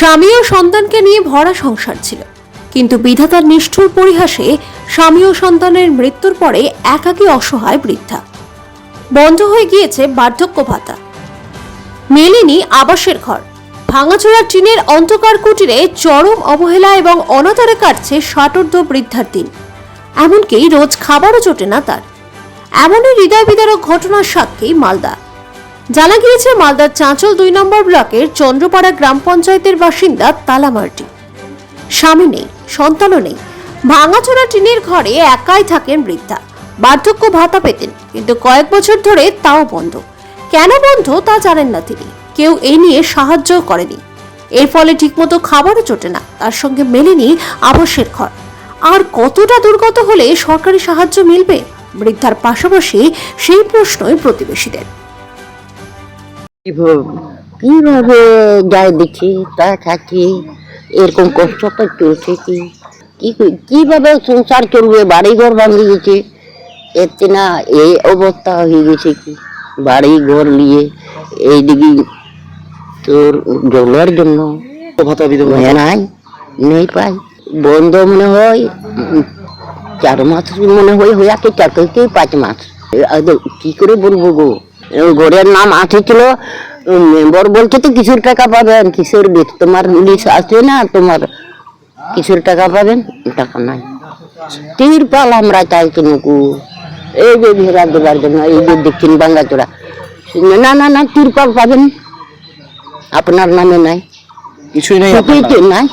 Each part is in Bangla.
স্বামী ও সন্তানকে নিয়ে ভরা সংসার ছিল। কিন্তু বিধাতার নিষ্ঠুর পরিহাসে স্বামী ও সন্তানের মৃত্যুর পরে একাকী অসহায় বৃদ্ধা। বন্ধ হয়ে গিয়েছে বার্ধক্য ভাতা। মেলেনি আবাসের ঘর। ভাঙাচোরা টিনের অন্ধকার কুটিরে চরম অবহেলা এবং অনাতারে কাটছে ষাটোর্ধ বৃদ্ধার দিন। এমনকি রোজ খাবারও জোটে না তার। এমনই হৃদয় বিদারক ঘটনার সাক্ষী মালদা। জানা গিয়েছে, মালদার চাঁচল দুই নম্বর ব্লকের চন্দ্রপাড়া গ্রাম পঞ্চায়েতের বাসিন্দা তালামার্টি স্বামী নেই, সন্তানও নেই। ভাঙাচোরা টিনের ঘরে একাই থাকেন বৃদ্ধা। বার্ধক্য ভাতা পেতেন, কিন্তু কয়েক বছর ধরে তাও বন্ধ। কেন বন্ধ তা জানেন না তিনি। কেউ এই নিয়ে সাহায্য করেনি। এর ফলে ঠিকমতো খাবারও জোটে না, তার সঙ্গে মেলেনি আবাসের ঘর। আর কতটা দুর্গত হলে সরকারি সাহায্য মিলবে? বৃদ্ধার পাশাপাশি সেই প্রশ্নই প্রতিবেশীদের। কীভাবে যায় দেখছি তা খাচ্ছি এরকম কষ্ট তো চলছে কি কীভাবে সংসার চলবে বাড়ি ঘর ভাঙে গেছে, এতে না এই অবস্থা হয়ে গেছে কি? বাড়ি ঘর নিয়ে এইদিকে তোর জলের জন্য হ্যাঁ নাই, নেই পাই। বন্ধ মনে হয়, চার মাস মনে হয় হইয়াকে চার থেকে পাঁচ মাস। কি করে বলব গো? ঘরের নাম আসেছিল মেম্বার বলছে তো কিসের টাকা পাবেন কিসের বেশ তোমার লিস্ট আছে না তোমার কিসের টাকা পাবেন টাকা নাই। তিরপাল আমরা চাইছি নুকু এই যে ভেড়া দেবার জন্য এই যে দক্ষিণ বাঙ্গাচোরা না না না তিরপাল পাবেন। আপনার নামে নাই। কিছুই নেই নাই।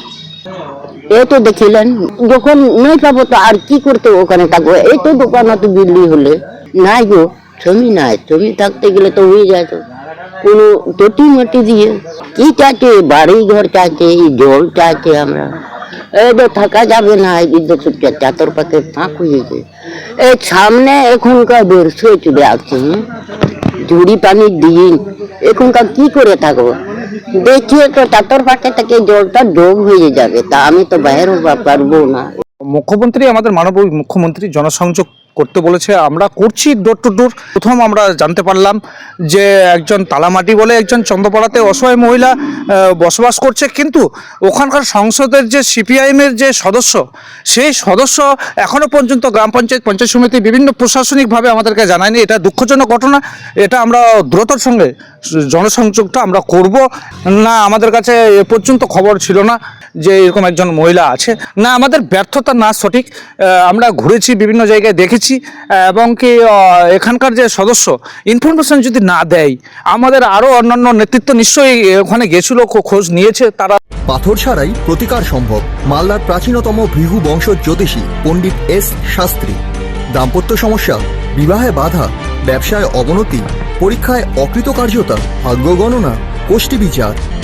এ তো দেখিলেন যখন নই পাবো তো আর কি করতে ওখানে থাকব? এই তো দোকান তো বিল্লি হলে। নাই গো। জমি নাই, জমি থাকতে গেলে তো হয়ে যায় তো। কোনো টটি মাটি দিয়ে কি চাইছে? বাড়ি ঘর চাইছে, এই জল চাইছে আমরা। এই তো থাকা যাবে না, এই বিদ্যুৎ চাতর পাকে ফাঁক হয়েছে এই সামনে এখনকার বেরসে চলে আসছে? ঝুড়ি পানির দিন এখনকার কি করে থাকব? দেখিয়ে তো চাতর পাকে থেকে জলটা ডোব হয়ে যাবে, তা আমি তো বাইরে পারব না। মুখ্যমন্ত্রী, আমাদের মানব মুখ্যমন্ত্রী, জনসংযোগ করতে বলেছে, আমরা করছি ডোর টু ডোর প্রথম আমরা জানতে পারলাম যে একজন তালামাটি বলে একজন চন্দ্রপাড়াতে অসহায় মহিলা বসবাস করছে। কিন্তু ওখানকার সংসদের যে সিপিআইএমের যে সদস্য, সেই সদস্য এখনও পর্যন্ত গ্রাম পঞ্চায়েত পঞ্চায়েত সমিতি বিভিন্ন প্রশাসনিকভাবে আমাদেরকে জানায়নি। এটা দুঃখজনক ঘটনা। এটা আমরা দ্রুতর সঙ্গে জনসংযোগটা আমরা করব। না, আমাদের কাছে এ পর্যন্ত খবর ছিল না। যে এরকম একজন মহিলা আছে। না, আমাদের ব্যর্থতা না সঠিক আমরা ঘুরেছি, বিভিন্ন জায়গায় দেখেছি এবং কি এখানকার যে সদস্য ইনফরমেশন যদি না দেয়, আমাদের আরও অন্যান্য নেতৃত্ব নিশ্চয়ই ওখানে গেছিল খোঁজ নিয়েছে, তারা পাথর ছাড়াই প্রতিকার সম্ভব। মালদার প্রাচীনতম ভৃহু বংশ জ্যোতিষী পণ্ডিত এস শাস্ত্রী। দাম্পত্য সমস্যা, বিবাহে বাধা, ব্যবসায় অবনতি, পরীক্ষায় অকৃতকার্যতা, ভাগ্য গণনা গোষ্ঠী বিচার।